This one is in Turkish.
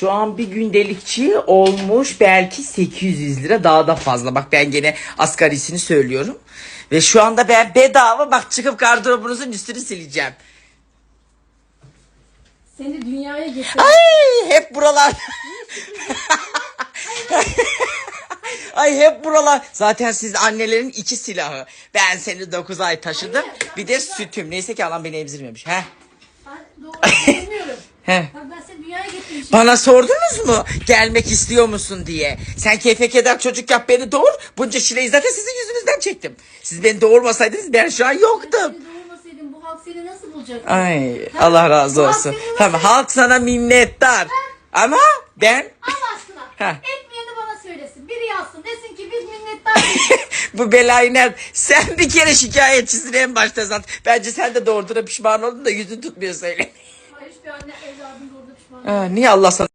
Şu an bir gündelikçi olmuş belki 800 lira daha da fazla. Bak ben gene asgarisini söylüyorum. Ve şu anda ben bedava bak çıkıp gardırobunuzun üstünü sileceğim. Seni dünyaya getir. Ay hep buralar. Ay hep buralar. Zaten siz annelerin iki silahı. Ben seni 9 ay taşıdım. Bir de sütüm. Neyse ki alan beni emzirmemiş. He? Ben doğru bilmiyorum. He. Bak ben seni dünyaya getirmişim. Bana sordunuz mu gelmek istiyor musun diye. Sen keyfe keder çocuk yap beni doğur. Bunca çileyi zaten sizin yüzünüzden çektim. Siz beni doğurmasaydınız ben şu an yoktum. Doğurmasaydın bu halk seni nasıl bulacak? Ay Allah razı Halk olsun. nasıl- Tamam halk sana minnettar. Ama ben Allah aşkına. Etmeyeni bana söylesin. Biri yazsın. Desin ki biz minnettar değiliz. bu belayı nerede? Sen bir kere şikayetçisin en başta zaten. Bence sen de doğurduğuna pişman oldun da yüzün tutmuyor söyle. Hiçbir anne evladını doğurdu pişman. Ha, niye Allah sana